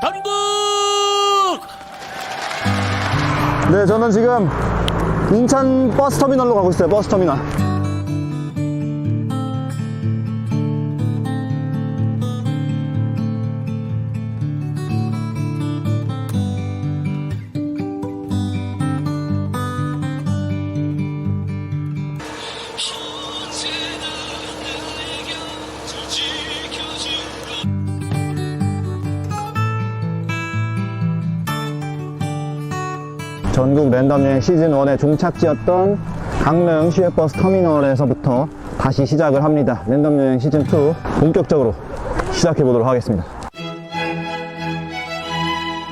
전북 네, 저는 지금 인천 버스터미널로 가고 있어요. 버스터미널. 전국 랜덤 여행 시즌 1의 종착지였던 강릉 시외버스 터미널에서부터 다시 시작을 합니다. 랜덤 여행 시즌 2 본격적으로 시작해 보도록 하겠습니다.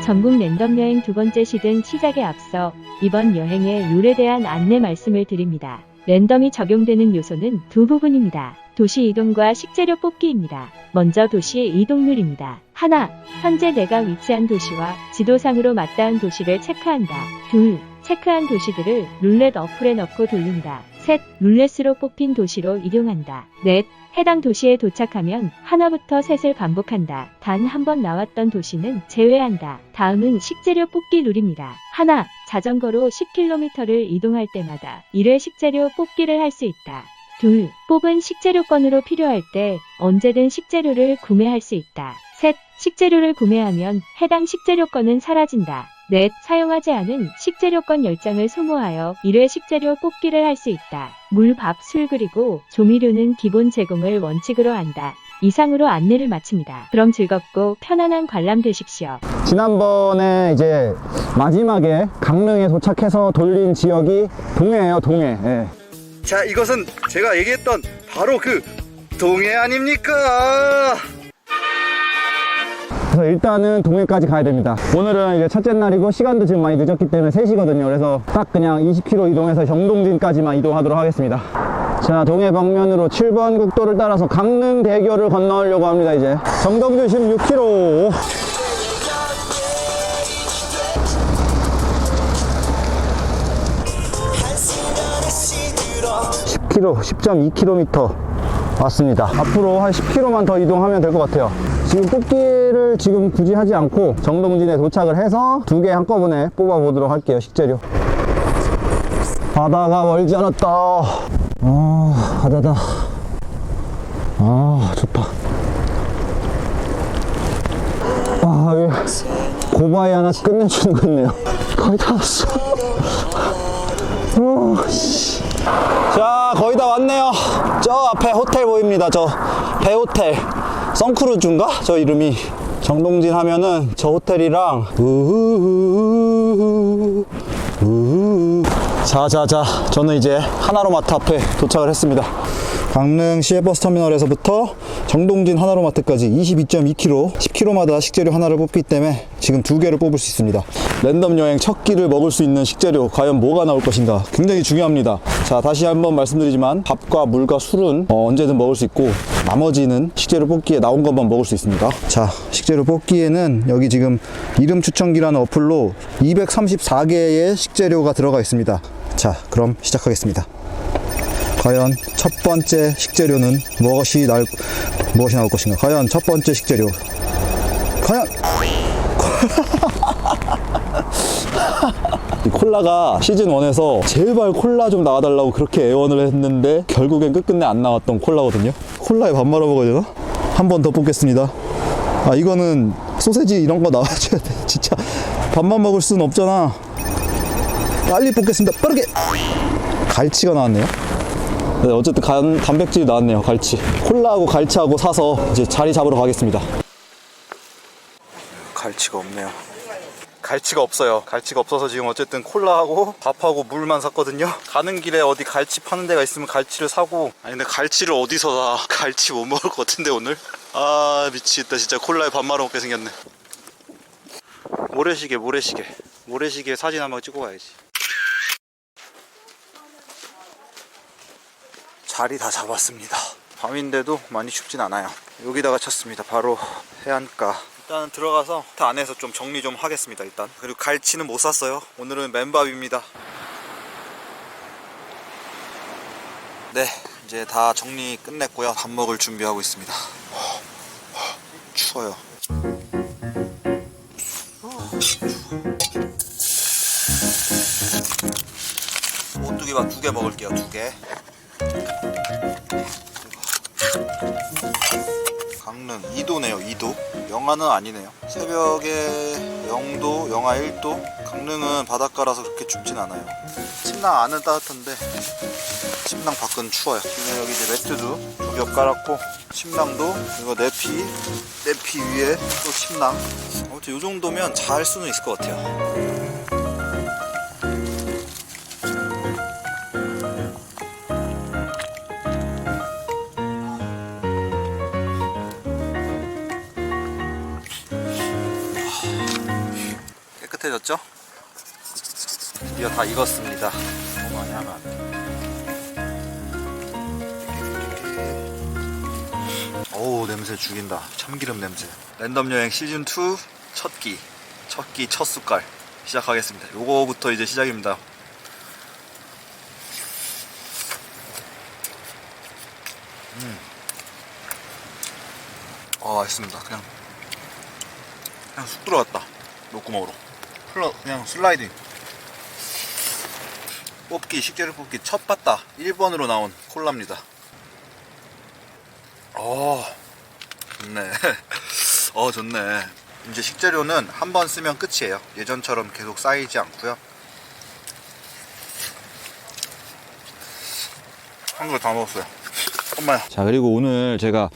전국 랜덤 여행 두 번째 시즌 시작에 앞서 이번 여행의 룰에 대한 안내 말씀을 드립니다. 랜덤이 적용되는 요소는 두 부분입니다. 도시 이동과 식재료 뽑기입니다. 먼저 도시 이동률입니다. 하나, 현재 내가 위치한 도시와 지도상으로 맞닿은 도시를 체크한다. 둘, 체크한 도시들을 룰렛 어플에 넣고 돌린다. 셋, 룰렛으로 뽑힌 도시로 이동한다. 넷, 해당 도시에 도착하면 하나부터 셋을 반복한다. 단 한 번 나왔던 도시는 제외한다. 다음은 식재료 뽑기 룰입니다. 하나, 자전거로 10km를 이동할 때마다 1회 식재료 뽑기를 할 수 있다. 둘, 뽑은 식재료권으로 필요할 때 언제든 식재료를 구매할 수 있다. 셋, 식재료를 구매하면 해당 식재료권은 사라진다. 넷, 사용하지 않은 식재료권 10장을 소모하여 1회 식재료 뽑기를 할 수 있다. 물, 밥, 술 그리고 조미료는 기본 제공을 원칙으로 한다. 이상으로 안내를 마칩니다. 그럼 즐겁고 편안한 관람 되십시오. 지난번에 이제 마지막에 강릉에 도착해서 돌린 지역이 동해예요, 동해. 예. 자, 이것은 제가 얘기했던 바로 그 동해 아닙니까? 그래서 일단은 동해까지 가야 됩니다. 오늘은 이제 첫째 날이고 시간도 지금 많이 늦었기 때문에 3시거든요. 그래서 딱 그냥 20km 이동해서 정동진까지만 이동하도록 하겠습니다. 자, 동해 방면으로 7번 국도를 따라서 강릉대교를 건너려고 합니다, 이제. 정동진 16km. K m 10.2km 왔습니다. 앞으로 한 10km만 더 이동하면 될 것 같아요. 지금 뽑기를 지금 굳이 하지 않고 정동진에 도착을 해서 두 개 한꺼번에 뽑아 보도록 할게요. 식재료. 바다가 멀지 않았다. 아, 바다다. 아, 좋다. 아, 여기 고바위 하나 끝내주는 거 있네요. 거의 다 왔어. 어, 씨. 자 거의 다 왔네요. 저 앞에 호텔 보입니다. 저 배호텔. 선크루즈인가? 저 이름이. 정동진 하면은 저 호텔이랑 우우우. 자자자. 저는 이제 하나로마트 앞에 도착을 했습니다 강릉 시외버스 터미널에서부터 정동진 하나로마트까지 22.2km 10km마다 식재료 하나를 뽑기 때문에 지금 두 개를 뽑을 수 있습니다. 랜덤 여행 첫 끼를 먹을 수 있는 식재료 과연 뭐가 나올 것인가 굉장히 중요합니다. 자 다시 한번 말씀드리지만 밥과 물과 술은 어, 언제든 먹을 수 있고 나머지는 식재료 뽑기에 나온 것만 먹을 수 있습니다. 자 식재료 뽑기에는 여기 지금 이름 추천기라는 어플로 234개의 식재료가 들어가 있습니다. 자 그럼 시작하겠습니다 과연 첫 번째 식재료는 무엇이 날 무엇이 나올 것인가? 과연 첫 번째 식재료 과연 이 콜라가 시즌 1에서 제발 콜라 좀 나와달라고 그렇게 애원을 했는데 결국엔 끝끝내 안 나왔던 콜라거든요. 콜라에 밥 말아 먹어야 되나? 한 번 더 뽑겠습니다. 아 이거는 소세지 이런 거 나와줘야 돼. 진짜 밥만 먹을 수는 없잖아. 빨리 뽑겠습니다. 빠르게. 갈치가 나왔네요. 네, 어쨌든 간, 단백질이 나왔네요. 갈치. 콜라하고 갈치하고 사서 이제 자리 잡으러 가겠습니다. 갈치가 없네요. 갈치가 없어요. 갈치가 없어서 지금 어쨌든 콜라하고 밥하고 물만 샀거든요. 가는 길에 어디 갈치 파는 데가 있으면 갈치를 사고. 아니 근데 갈치를 어디서 사? 갈치 못 먹을 것 같은데 오늘? 아 미치겠다 진짜 콜라에 밥 말아 먹게 생겼네. 모래시계 모래시계 모래시계 사진 한번 찍고 가야지. 자리 다 잡았습니다. 밤인데도 많이 춥진 않아요. 여기다가 쳤습니다. 바로 해안가. 일단은 들어가서 그 안에서 좀 정리 좀 하겠습니다. 일단 그리고 갈치는 못 샀어요. 오늘은 맨밥입니다. 네, 이제 다 정리 끝냈고요. 밥 먹을 준비하고 있습니다. 추워요. 오뚜기밥 두 개 먹을게요, 두 개. 강릉 2도네요, 2도. 영하는 아니네요. 새벽에 0도, 영하 1도. 강릉은 바닷가라서 그렇게 춥진 않아요. 침낭 안은 따뜻한데 침낭 밖은 추워요. 지금 여기 이제 매트도 두 겹 깔았고 침낭도 이거 내피 내피 위에 또 침낭. 아무튼 이 정도면 잘 수는 있을 것 같아요. 깨끗해졌죠? 드디어 다 익었습니다. 너무 많이 하면 안 돼. 어우 냄새 죽인다. 참기름 냄새. 랜덤 여행 시즌 2 첫 끼, 첫 끼, 첫 숟갈 시작하겠습니다. 요거부터 이제 시작입니다. 음, 아 맛있습니다. 그냥 그냥 쑥 들어갔다. 목구멍으로. 흘러 그냥 슬라이딩. 뽑기 식재료 뽑기 첫 봤다. 1번으로 나온 콜라입니다. 어 좋네. 어 좋네. 이제 식재료는 한 번 쓰면 끝이에요. 예전처럼 계속 쌓이지 않고요. 한거다 먹었어요. 엄마야. 자 그리고 오늘 제가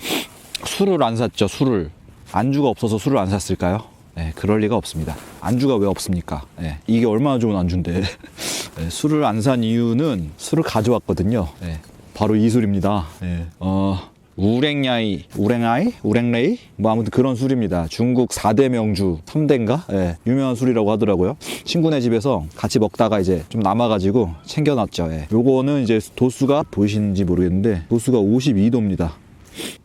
술을 안 샀죠 술을. 안주가 없어서 술을 안 샀을까요? 네, 그럴 리가 없습니다. 안주가 왜 없습니까? 네, 이게 얼마나 좋은 안주인데 네, 술을 안 산 이유는 술을 가져왔거든요. 네, 바로 이 술입니다. 네, 어, 우랭야이, 우랭아이, 우랭레이, 뭐 아무튼 그런 술입니다. 중국 4대 명주 3대인가? 예, 유명한 술이라고 하더라고요. 친구네 집에서 같이 먹다가 이제 좀 남아가지고 챙겨놨죠. 예. 요거는 이제 도수가 보이시는지 모르겠는데 도수가 52도입니다.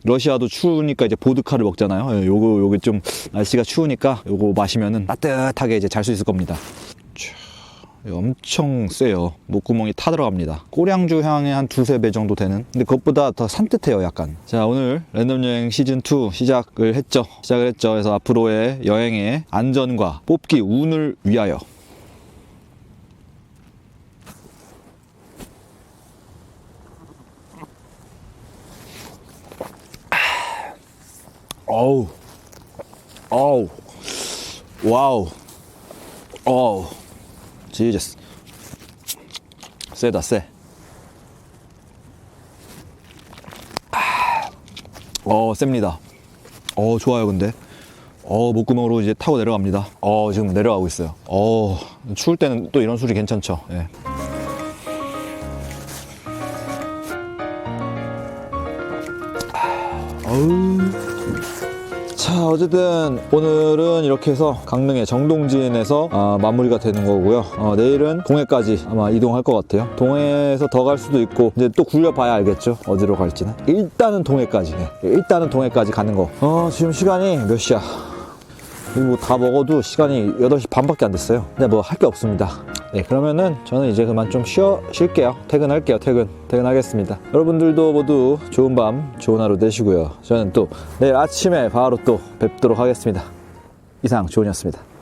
러시아도 추우니까 이제 보드카를 먹잖아요. 예, 요거 요게 좀 날씨가 추우니까 요거 마시면은 따뜻하게 이제 잘 수 있을 겁니다. 엄청 세요. 목구멍이 타 들어갑니다. 꼬량주 향의 한 두세 배 정도 되는. 근데 그것보다 더 산뜻해요, 약간. 자, 오늘 랜덤 여행 시즌 2 시작을 했죠. 시작을 했죠. 그래서 앞으로의 여행의 안전과 뽑기 운을 위하여 어우, 어우, 와우, 어우, 지저스. 세다, 세. 아, 어, 셉니다. 어, 좋아요, 근데. 어, 목구멍으로 이제 타고 내려갑니다. 어, 지금 내려가고 있어요. 어, 추울 때는 또 이런 술이 괜찮죠. 예. 어우. 자 어쨌든 오늘은 이렇게 해서 강릉의 정동진에서 아, 마무리가 되는 거고요. 어, 내일은 동해까지 아마 이동할 것 같아요. 동해에서 더 갈 수도 있고 이제 또 굴려봐야 알겠죠? 어디로 갈지는? 일단은 동해까지 네. 일단은 동해까지 가는 거. 어, 지금 시간이 몇 시야 뭐 다 먹어도 시간이 8시 반밖에 안 됐어요. 근데 뭐 할 게 없습니다. 네 그러면은 저는 이제 그만 좀 쉬어 쉴게요. 퇴근할게요 퇴근. 퇴근하겠습니다. 여러분들도 모두 좋은 밤 좋은 하루 되시고요. 저는 또 내일 아침에 바로 또 뵙도록 하겠습니다. 이상 조은이었습니다